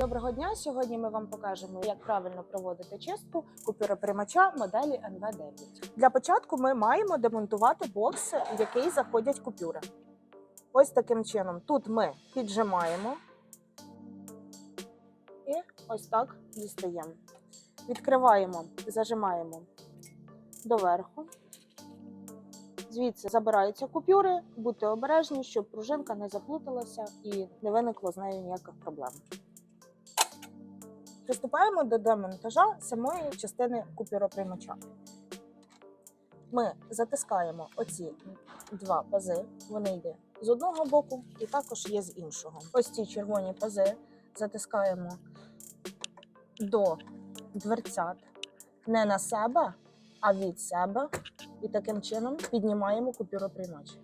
Доброго дня! Сьогодні ми вам покажемо, як правильно проводити чистку купюроприймача моделі NV9. Для початку ми маємо демонтувати бокс, в який заходять купюри. Ось таким чином. Тут ми піджимаємо і ось так дістаємо. Відкриваємо, зажимаємо доверху. Звідси забираються купюри, будьте обережні, щоб пружинка не заплуталася і не виникло з нею ніяких проблем. Приступаємо до демонтажа самої частини купюроприймача. Ми затискаємо оці два пази, вони йде з одного боку і також є з іншого. Ось ці червоні пази затискаємо до дверцят не на себе, а від себе. І таким чином піднімаємо купюроприймач.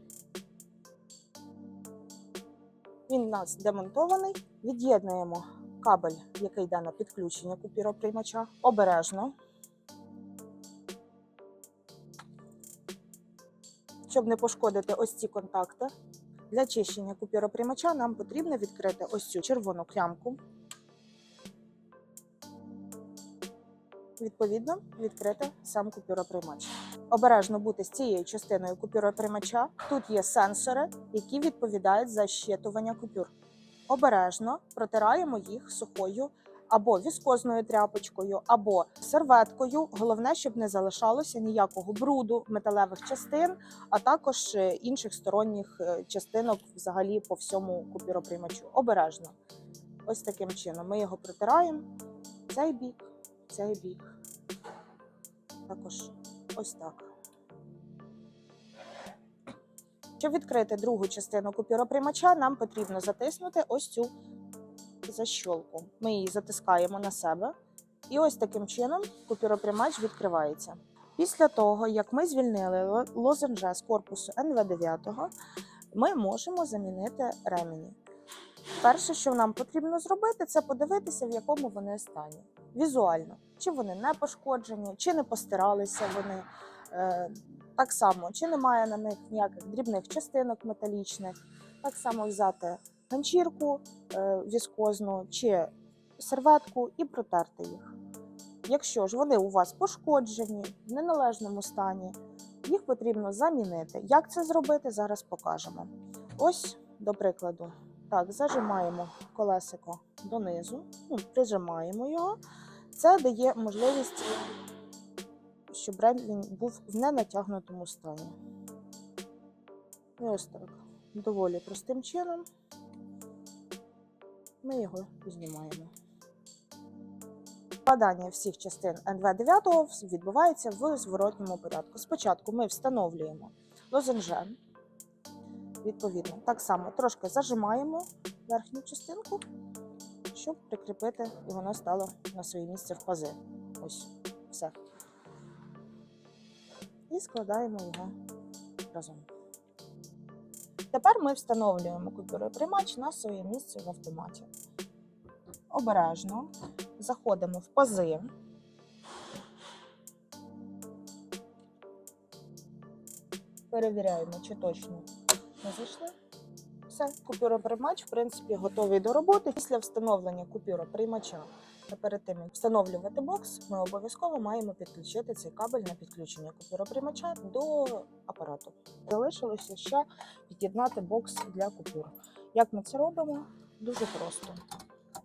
Він у нас демонтований. Від'єднуємо кабель, який йде на підключення купюроприймача, обережно. Щоб не пошкодити ось ці контакти. Для чищення купюроприймача нам потрібно відкрити ось цю червону клямку. Відповідно, відкрити сам купюроприймач. Обережно бути з цією частиною купюроприймача. Тут є сенсори, які відповідають за щитування купюр. Обережно протираємо їх сухою або віскозною тряпочкою, або серветкою. Головне, щоб не залишалося ніякого бруду, металевих частин, а також е, інших сторонніх е, частинок взагалі по всьому купюроприймачу. Обережно. Ось таким чином. Ми його протираємо. Цей бік, цей бік. Також ось так. Щоб відкрити другу частину купюроприймача, нам потрібно затиснути ось цю защолку. Ми її затискаємо на себе, і ось таким чином купюроприймач відкривається. Після того, як ми звільнили ло- лозенже з корпусу НВ9, ми можемо замінити ремені. Перше, що нам потрібно зробити, це подивитися, в якому вони стані. Візуально, чи вони не пошкоджені, чи не постиралися вони. Так само, чи немає на них ніяких дрібних частинок металічних, так само взяти ганчірку е, віскозну чи серветку і протерти їх. Якщо ж вони у вас пошкоджені, в неналежному стані, їх потрібно замінити. Як це зробити, зараз покажемо. Ось, до прикладу, так, зажимаємо колесико донизу, ну, прижимаємо його. Це дає можливість щоб ремінь був в ненатягнутому стані. І ось так. Доволі простим чином ми його знімаємо. Складання всіх частин НВ9 відбувається в зворотньому порядку. Спочатку ми встановлюємо лозенже, відповідно, так само трошки зажимаємо верхню частинку, щоб прикріпити, і воно стало на своє місце в пази. Ось, все і складаємо його разом. Тепер ми встановлюємо купюроприймач на своє місце в автоматі. Обережно заходимо в пази. Перевіряємо, чи точно не зайшли. Все, купюроприймач, в принципі, готовий до роботи. Після встановлення купюроприймача та перед тим, як встановлювати бокс, ми обов'язково маємо підключити цей кабель на підключення купюроприймача до апарату. Залишилося ще під'єднати бокс для купюр. Як ми це робимо? Дуже просто.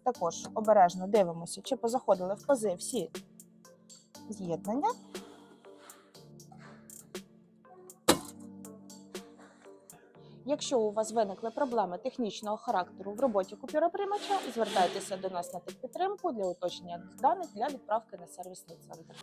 Також обережно дивимося, чи позаходили в пази всі з'єднання. Якщо у вас виникли проблеми технічного характеру в роботі купюроприймача, звертайтеся до нас на техпідтримку для уточнення даних для відправки на сервісний центр.